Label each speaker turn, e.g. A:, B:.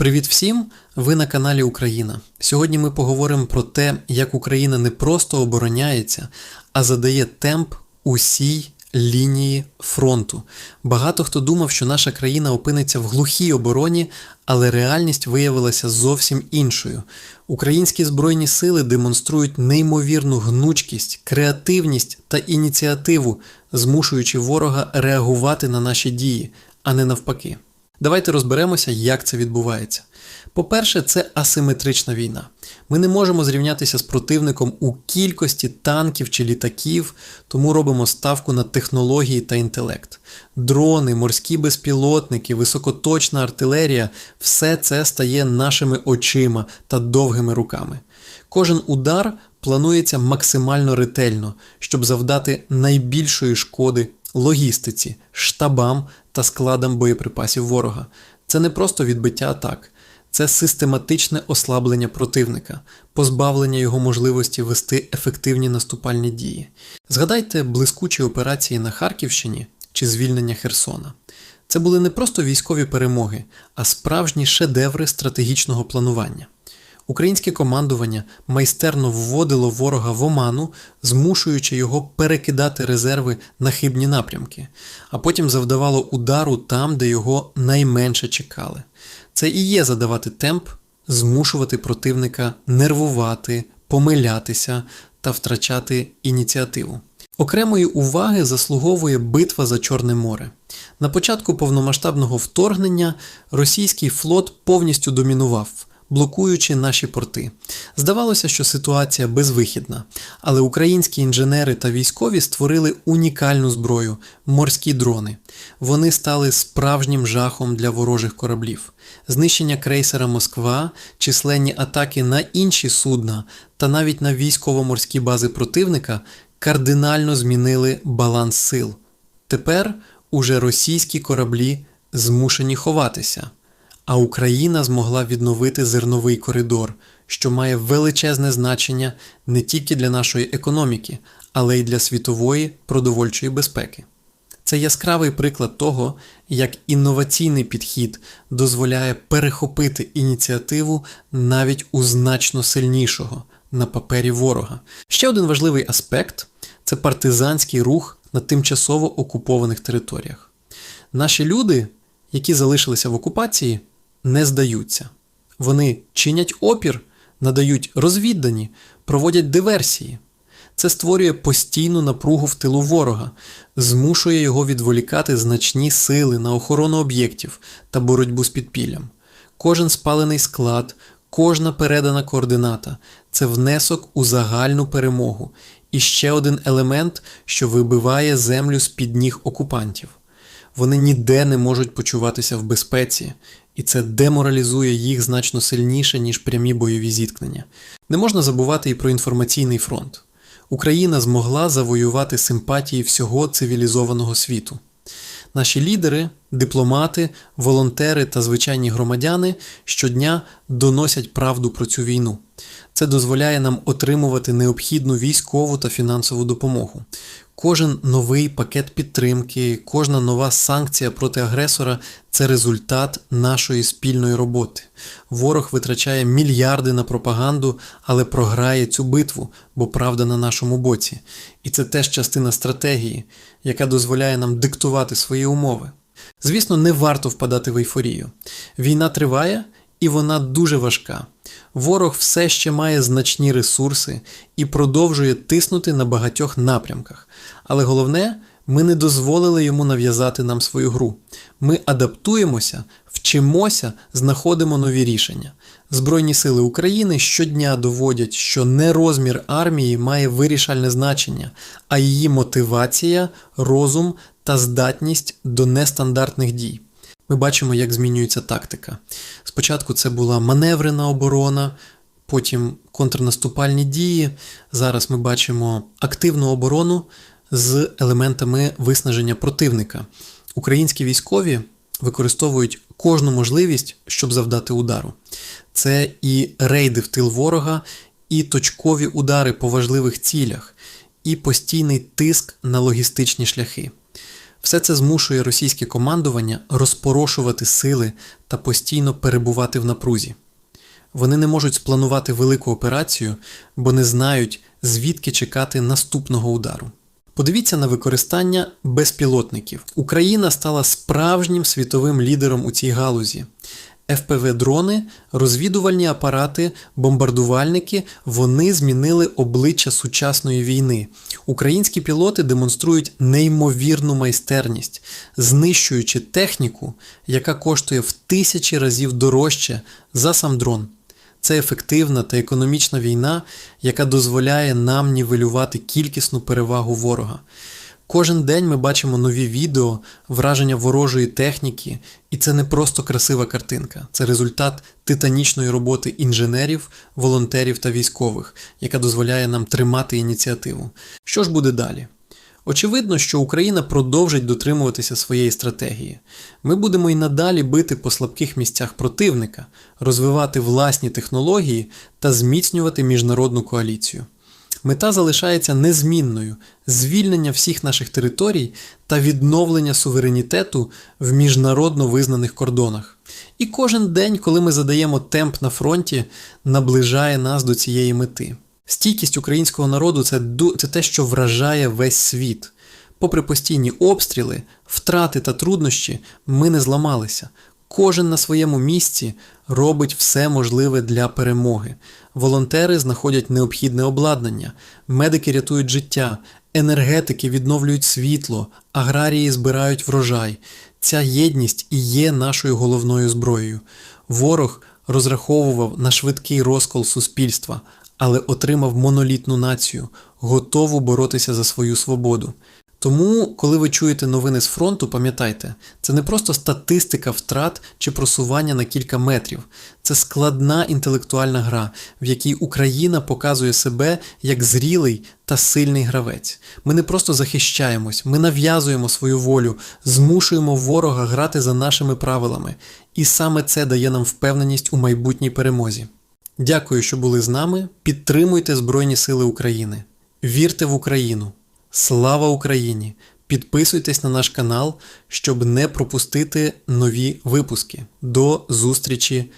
A: Привіт всім! Ви на каналі Україна. Сьогодні ми поговоримо про те, як Україна не просто обороняється, а задає темп усій лінії фронту. Багато хто думав, що наша країна опиниться в глухій обороні, але реальність виявилася зовсім іншою. Українські збройні сили демонструють неймовірну гнучкість, креативність та ініціативу, змушуючи ворога реагувати на наші дії, а не навпаки. Давайте розберемося, як це відбувається. По-перше, це асиметрична війна. Ми не можемо зрівнятися з противником у кількості танків чи літаків, тому робимо ставку на технології та інтелект. Дрони, морські безпілотники, високоточна артилерія все це стає нашими очима та довгими руками. Кожен удар планується максимально ретельно, щоб завдати найбільшої шкоди логістиці, штабам та складам боєприпасів ворога. Це не просто відбиття атак, це систематичне ослаблення противника, позбавлення його можливості вести ефективні наступальні дії. Згадайте блискучі операції на Харківщині чи звільнення Херсона. Це були не просто військові перемоги, а справжні шедеври стратегічного планування. Українське командування майстерно вводило ворога в оману, змушуючи його перекидати резерви на хибні напрямки, а потім завдавало удару там, де його найменше чекали. Це і є задавати темп, змушувати противника нервувати, помилятися та втрачати ініціативу. Окремої уваги заслуговує битва за Чорне море. На початку повномасштабного вторгнення російський флот повністю домінував блокуючи наші порти. Здавалося, що ситуація безвихідна, але українські інженери та військові створили унікальну зброю морські дрони. Вони стали справжнім жахом для ворожих кораблів. Знищення крейсера Москва, численні атаки на інші судна та навіть на військово-морські бази противника кардинально змінили баланс сил. Тепер уже російські кораблі змушені ховатися а Україна змогла відновити зерновий коридор, що має величезне значення не тільки для нашої економіки, але й для світової продовольчої безпеки. Це яскравий приклад того, як інноваційний підхід дозволяє перехопити ініціативу навіть у значно сильнішого на папері ворога. Ще один важливий аспект це партизанський рух на тимчасово окупованих територіях. Наші люди, які залишилися в окупації, не здаються. Вони чинять опір, надають розвіддані, проводять диверсії. Це створює постійну напругу в тилу ворога, змушує його відволікати значні сили на охорону об'єктів та боротьбу з підпіллям. Кожен спалений склад, кожна передана координата це внесок у загальну перемогу і ще один елемент, що вибиває землю з під ніг окупантів. Вони ніде не можуть почуватися в безпеці, і це деморалізує їх значно сильніше, ніж прямі бойові зіткнення. Не можна забувати і про інформаційний фронт. Україна змогла завоювати симпатії всього цивілізованого світу. Наші лідери, дипломати, волонтери та звичайні громадяни щодня доносять правду про цю війну. Це дозволяє нам отримувати необхідну військову та фінансову допомогу. Кожен новий пакет підтримки, кожна нова санкція проти агресора це результат нашої спільної роботи. Ворог витрачає мільярди на пропаганду, але програє цю битву, бо правда на нашому боці. І це теж частина стратегії, яка дозволяє нам диктувати свої умови. Звісно, не варто впадати в ейфорію. Війна триває і вона дуже важка. Ворог все ще має значні ресурси і продовжує тиснути на багатьох напрямках. Але головне, ми не дозволили йому нав'язати нам свою гру. Ми адаптуємося, вчимося, знаходимо нові рішення. Збройні сили України щодня доводять, що не розмір армії має вирішальне значення, а її мотивація, розум та здатність до нестандартних дій. Ми бачимо, як змінюється тактика. Спочатку це була маневрена оборона, потім контрнаступальні дії. Зараз ми бачимо активну оборону з елементами виснаження противника. Українські військові використовують кожну можливість, щоб завдати удару. Це і рейди в тил ворога, і точкові удари по важливих цілях, і постійний тиск на логістичні шляхи. Все це змушує російське командування розпорошувати сили та постійно перебувати в напрузі. Вони не можуть спланувати велику операцію, бо не знають, звідки чекати наступного удару. Подивіться на використання безпілотників. Україна стала справжнім світовим лідером у цій галузі. ФПВ-дрони, розвідувальні апарати, бомбардувальники вони змінили обличчя сучасної війни. Українські пілоти демонструють неймовірну майстерність, знищуючи техніку, яка коштує в тисячі разів дорожче за сам дрон. Це ефективна та економічна війна, яка дозволяє нам нівелювати кількісну перевагу ворога. Кожен день ми бачимо нові відео, враження ворожої техніки, і це не просто красива картинка, це результат титанічної роботи інженерів, волонтерів та військових, яка дозволяє нам тримати ініціативу. Що ж буде далі? Очевидно, що Україна продовжить дотримуватися своєї стратегії. Ми будемо і надалі бити по слабких місцях противника, розвивати власні технології та зміцнювати міжнародну коаліцію. Мета залишається незмінною звільнення всіх наших територій та відновлення суверенітету в міжнародно визнаних кордонах. І кожен день, коли ми задаємо темп на фронті, наближає нас до цієї мети. Стійкість українського народу це, це те, що вражає весь світ. Попри постійні обстріли, втрати та труднощі, ми не зламалися. Кожен на своєму місці робить все можливе для перемоги. Волонтери знаходять необхідне обладнання, медики рятують життя, енергетики відновлюють світло, аграрії збирають врожай. Ця єдність і є нашою головною зброєю. Ворог розраховував на швидкий розкол суспільства, але отримав монолітну націю, готову боротися за свою свободу. Тому, коли ви чуєте новини з фронту, пам'ятайте, це не просто статистика втрат чи просування на кілька метрів, це складна інтелектуальна гра, в якій Україна показує себе як зрілий та сильний гравець. Ми не просто захищаємось, ми нав'язуємо свою волю, змушуємо ворога грати за нашими правилами, і саме це дає нам впевненість у майбутній перемозі. Дякую, що були з нами. Підтримуйте Збройні Сили України. Вірте в Україну. Слава Україні! Підписуйтесь на наш канал, щоб не пропустити нові випуски. До зустрічі